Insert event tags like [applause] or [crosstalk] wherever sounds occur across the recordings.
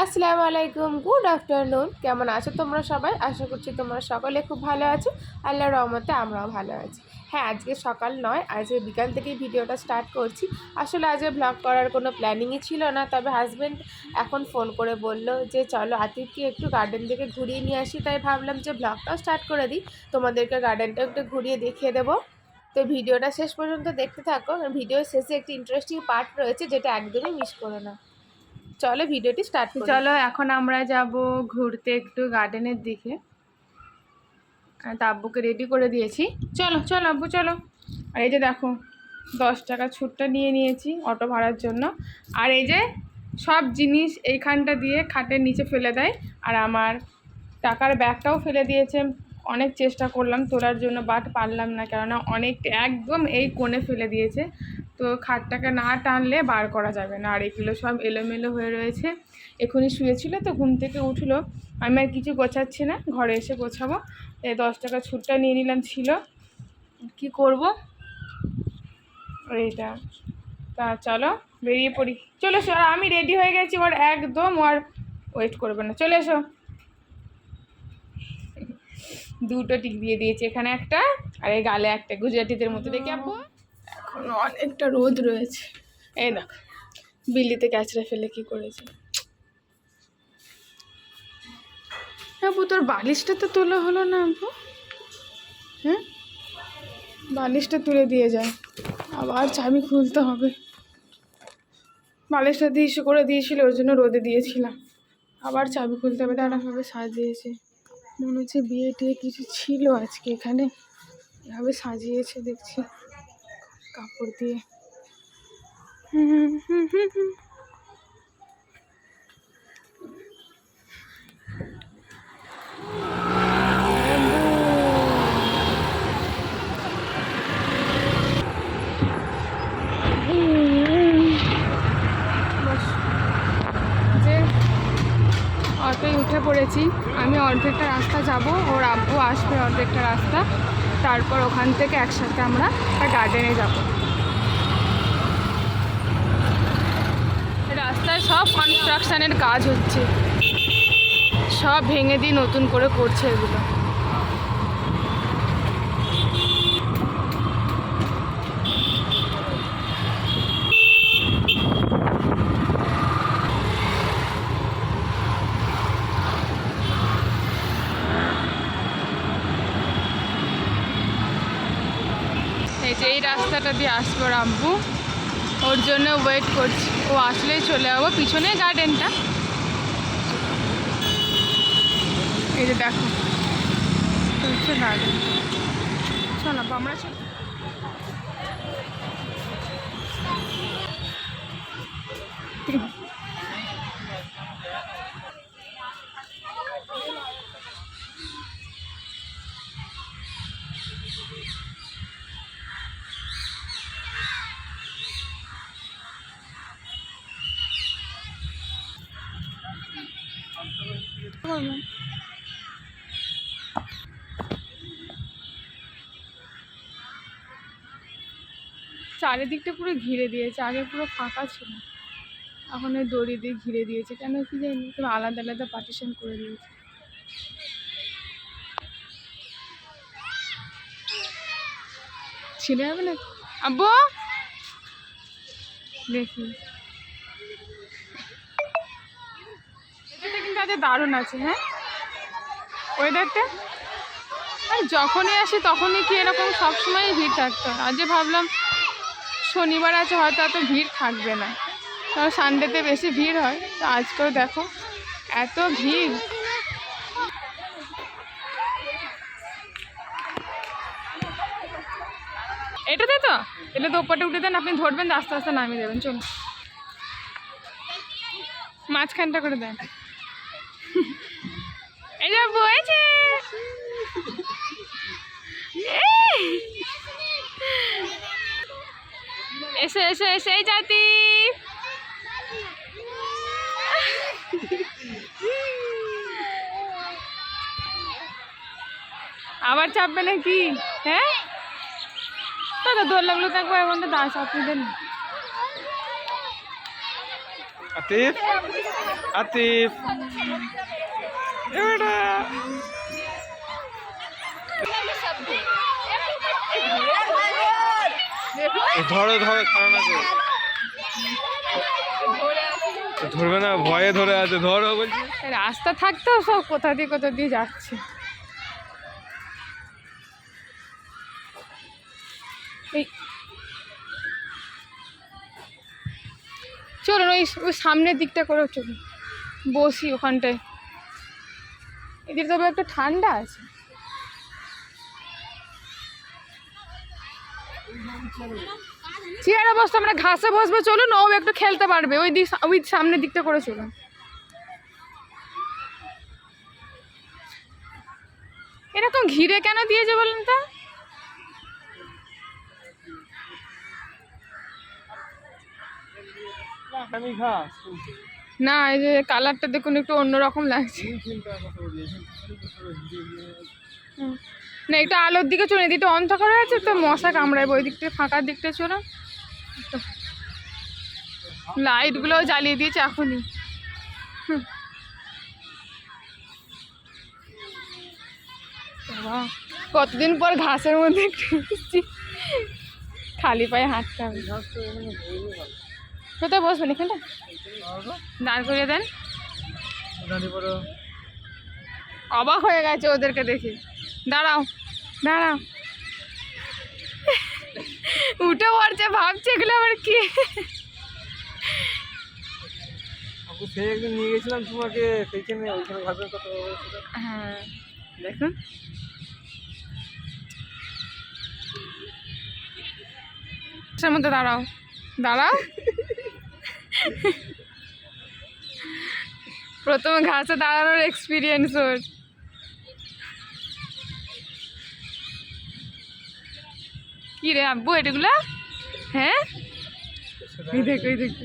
আসসালামু আলাইকুম good afternoon কেমন আছো তোমরা সবাই? আশা করছি তোমরা সকলে খুব ভালো আছো। আল্লাহর রহমতে আমরাও ভালো আছি। হ্যাঁ আজকে সকাল নয় আজকে বিকাল থেকেই ভিডিওটা স্টার্ট করছি। আসলে আজকে ব্লগ করার কোনো প্ল্যানিংই ছিল না, তবে হাজব্যান্ড এখন ফোন করে বলল যে, চলো আতিফকে একটু গার্ডেন থেকে ঘুরিয়ে নিয়ে আসি। তাই ভাবলাম যে ব্লগটাও স্টার্ট করে দিই। তোমাদেরকে গার্ডেনটা একটু ঘুরিয়ে দেখিয়ে দেবো। তো ভিডিওটা শেষ পর্যন্ত দেখতে থাকো। ভিডিও শেষে একটি ইন্টারেস্টিং পার্ট রয়েছে, যেটা একদমই মিস করো না। চলো ভিডিওটি স্টার্ট চলো, এখন আমরা যাব ঘুরতে একটু গার্ডেনের দিকে। আব্বুকে রেডি করে দিয়েছি। চলো চলো আব্বু, চলো। আর এই যে দেখো, দশ টাকা ছুটটা নিয়ে নিয়েছি অটো ভাড়ার জন্য। আর এই যে সব জিনিস এইখানটা দিয়ে খাটের নিচে ফেলে দেয়। আর আমার টাকার ব্যাগটাও ফেলে দিয়েছে। অনেক চেষ্টা করলাম তোলার জন্য বাট পারলাম না। কেননা অনেক একদম এই কোণে ফেলে দিয়েছে। তো খাটটাকে না টানলে বার করা যাবে না। আর এগুলো সব এলোমেলো হয়ে রয়েছে। এখনই শুয়েছিল তো ঘুম থেকে উঠল। আমি আর কিছু গোছাচ্ছি না, ঘরে এসে গোছাবো। এই দশ টাকা ছুটটা নিয়ে নিলাম ছিল। কি করব? এইটা তা চলো, বেরিয়ে পড়ি। চলে এসো, আর আমি রেডি হয়ে গেছি, ওর একদম আর ওয়েট করবে না। চলে এসো। দুটো টিক দিয়ে দিয়েছি, এখানে একটা, আর এই গালে একটা। গুজরাটিদের মতো দেখি আপু। এখন অনেকটা রোদ রয়েছে। এই দেখ, বিল্লিতে ক্যাচড়া ফেলে কি করেছে? আপু তোর বালিশটা তো তোলা হলো না আপু হ্যাঁ? বালিশটা তুলে দিয়ে যায় আবার চাবি খুলতে হবে। বালিশটা দিয়ে ইস্যু করে দিয়েছিল, ওর জন্য রোদে দিয়েছিলাম। আবার চাবি খুলতে হবে দাঁড়াভাবে সাজিয়েছে। মনে হচ্ছে বিয়ে টিয়ে কিছু ছিল আজকে এখানে। এভাবে সাজিয়েছে, দেখছি। কাপড় দিয়ে। অটোয় উঠে পড়েছি আমি অর্ধেকটা রাস্তা যাব ওর আব্বু আসবে অর্ধেকটা রাস্তা। তারপর ওখান থেকে একসাথে আমরা গার্ডেনে যাব। রাস্তায় সব কনস্ট্রাকশানের কাজ হচ্ছে। সব ভেঙে দিয়ে নতুন করে করছে এগুলো এই যে এই রাস্তাটা আসব রাম্পু ওর জন্য ওয়েট করছি। ও আসলেই চলে যাব। পিছনে গার্ডেনটা এই যে দেখো। হচ্ছে গার্ডেন চল আমরা চল। চারিদিকটা পুরো ঘিরে দিয়েছে, আগে পুরো ফাঁকা ছিল। এখন ওই দড়ি দিয়ে ঘিরে দিয়েছে, কেন কি জানি, পুরো আলাদা আলাদা পার্টিশন করে দিয়েছে। ছিঁড়ে যাবে না? আব্বু! দেখি। এটা আজ দারুণ আছে হ্যাঁ? ওয়েদারটা আর যখনই আসি তখনই কি এরকম সবসময় ভিড় থাকতো। আজ যে ভাবলাম শনিবার আছে, হয়তো এত ভিড় থাকবে না। কারণ সানডেতে বেশি ভিড় হয়। তো আজকেও দেখো, এত ভিড়। এটাতে তো? এলে তো ওপরটা উঠে দেন, আপনি ধরবেন আস্তে আস্তে নামিয়ে দেবেন। চলুন। মাঝখানটা করে দেন। যে বয়েছে এসো এসো এসো, এই জাতি। আবার চাপবে নাকি? হ্যাঁ? দাদা দোর লাগল থাকব এখন তো দাস আপনি দেন আতিফ আতিফ। এবারে ধরো ধরো না তো ধরবে না, ভয়ে ধরে আছে, ধরো বলছি। রাস্তা থাকতেও সব, কোথা দিয়ে কোথা দিয়ে যাচ্ছে। এই চলুন, ওই ওই সামনের দিকটা করে চলুন। বসি ওখানটায়। এদিকে তবে একটা ঠান্ডা আছে। চেয়ারে বসতে আমরা ঘাসে বসবো, চলুন, ও একটু খেলতে পারবে। ওই দিক ওই সামনের দিকটা করে চলুন। এরকম ঘিরে কেন দিয়েছে বলুন তো আমি ঘাস না এই যে কালারটা দেখুন একটু অন্যরকম লাগছে। না এটা আলোর দিকে চলে এদিকটা অন্ধকার হয়েছে তো মশা কামড়ায় ওই দিকটা ফাঁকার দিকটা চলো লাইটগুলো জ্বালিয়ে দিয়েছে এখনই। কতদিন পর ঘাসের মধ্যে একটু খালি পায়ে হাঁটতে হবে। কোথায় বসবেন এখানটা দাঁড় করিয়ে দেন। অবাক হয়ে গেছে ওদেরকে দেখে। দাঁড়াও দাঁড়াও। উঠে পড়ছে ভাবছে এগুলো আবার কি? সেই একদিন নিয়ে গেছিলাম তোমাকে সেইখানে ওইখানে ঘাসের কথা হ্যাঁ দেখুন। মধ্যে দাঁড়াও। দাঁড়াও। প্রথমে ঘাসে দাঁড়ানোর এক্সপিরিয়েন্স ওর। কি রে আব্বু এটাগুলো? হ্যাঁ? এই দেখো এই দেখো।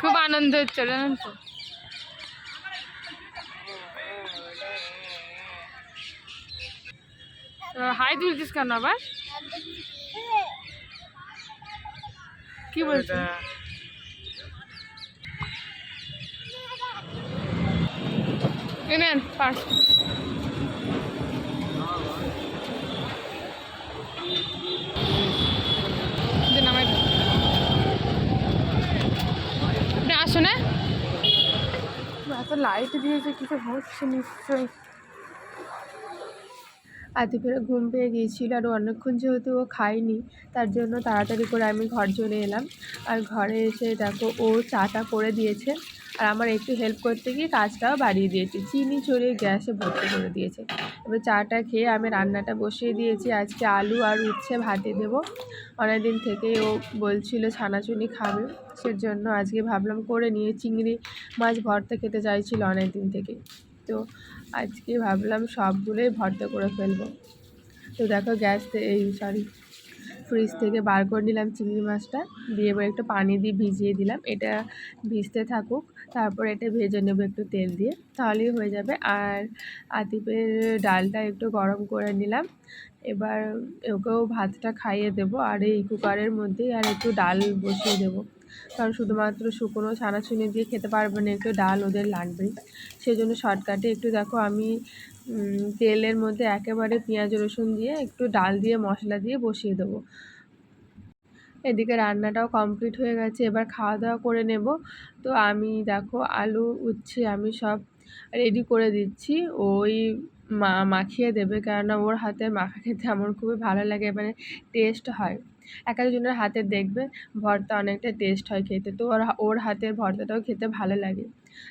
খুব আনন্দ হচ্ছে জানেন তো তো হাই তুলছিস কেন আবার? কি বলছিস? পার্স আসুন হ্যাঁ? এত লাইট দিয়েছে কিছু হচ্ছে নিশ্চয়ই। আদিপের ঘুম পেয়ে গিয়েছিল আর অনেকক্ষণ যেহেতু ও খায়নি, তার জন্য তাড়াতাড়ি করে আমি ঘর চলে এলাম। আর ঘরে এসে দেখো ও চাটা করে দিয়েছে আর আমার একটু হেল্প করতে গিয়ে কাজটাও বাড়িয়ে দিয়েছে। চিনি চড়িয়ে গ্যাসে ভর্তি করে দিয়েছে। এবার চাটা খেয়ে আমি রান্নাটা বসিয়ে দিয়েছি। আজকে আলু আর উচ্ছে ভাতে দেবো। অনেক দিন থেকেই ও বলছিল ছানাচুনি খাবে, সেজন্য আজকে ভাবলাম করে নিয়ে চিংড়ি মাছ ভর্তা খেতে চাইছিল অনেক দিন থেকে তো আজকে ভাবলাম সবগুলোই ভর্তা করে ফেলব। তো দেখো গ্যাস এই সরি ফ্রিজ থেকে বার করে নিলাম চিংড়ি মাছটা, দিয়ে এবার একটু পানি দিয়ে ভিজিয়ে দিলাম। এটা ভিজতে থাকুক, তারপর এটা ভেজে নেব একটু তেল দিয়ে, তাহলেই হয়ে যাবে। আর আতিপের ডালটা একটু গরম করে নিলাম। এবার ওকেও ভাতটা খাইয়ে দেবো, আর এই কুকারের মধ্যেই আর একটু ডাল বসিয়ে দেবো। কারণ শুধুমাত্র শুকনো ছানাছুনি দিয়ে খেতে পারবে না, একটু ডাল ওদের লাগবেই। সেই জন্য শর্টকাটে একটু দেখো আমি তেলের মধ্যে একেবারে পেঁয়াজ, রসুন দিয়ে একটু ডাল দিয়ে মশলা দিয়ে বসিয়ে দেবো। এদিকে রান্নাটাও কমপ্লিট হয়ে গেছে, এবার খাওয়া দাওয়া করে নেব। তো আমি দেখো আলু, উচ্ছে আমি সব রেডি করে দিচ্ছি, ওই মা, মাখিয়ে দেবে কেননা ওর হাতে মাখা খেতে আমার খুবই ভালো লাগে মানে টেস্ট হয়। এক একজনের হাতে দেখবে ভর্তা অনেকটা টেস্ট হয় খেতে। তো ওর ওর হাতের ভর্তাটাও খেতে ভালো লাগে।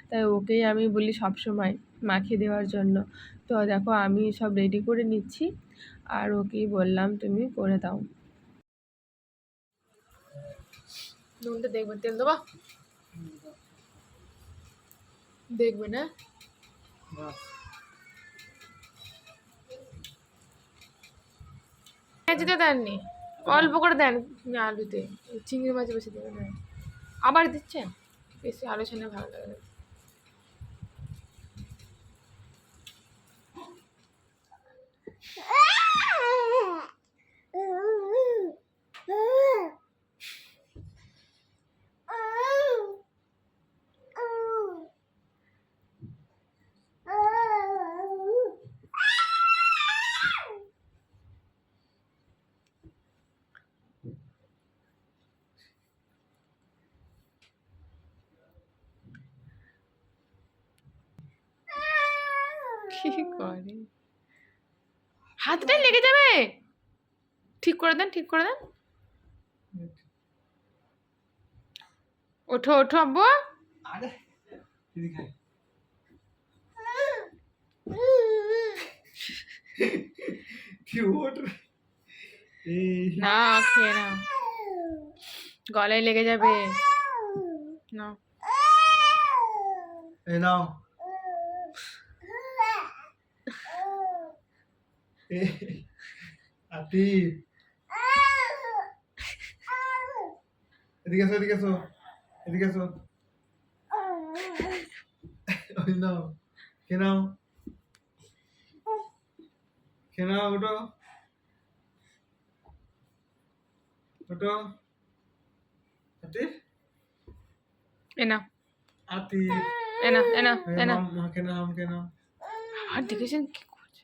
তাই ওকেই আমি বলি সবসময় মাখিয়ে দেওয়ার জন্য। তো দেখো আমি সব রেডি করে নিচ্ছি। আর ওকেই বললাম তুমি করে দাও। নুনটা দেখবে, তেল দেবা? দেখবে না? বাহ। পেঁয়াজিতে দেননি। অল্প করে দেন আলুতে চিংড়ি মাছ বেশি দেবেন আবার দিচ্ছেন? বেশি আলোচনা ভালো লাগে। কি করে? হাতটাই লেগে যাবে। ঠিক করে দেন ঠিক করে দেন। ওঠো ওঠো আব্বু। না খেয়ে না গলায় লেগে যাবে। না এই নাও এই [laughs] আতিফ এদিকে এসো এদিকে এসো এদিকে এসো ওই নাও কে নাও। কে নাও ওটো ওটো আতিফ এনা আতিফ এনা এনা এনা মাকে নাও আমাকে নাও। আর দেখেছেন কি করছে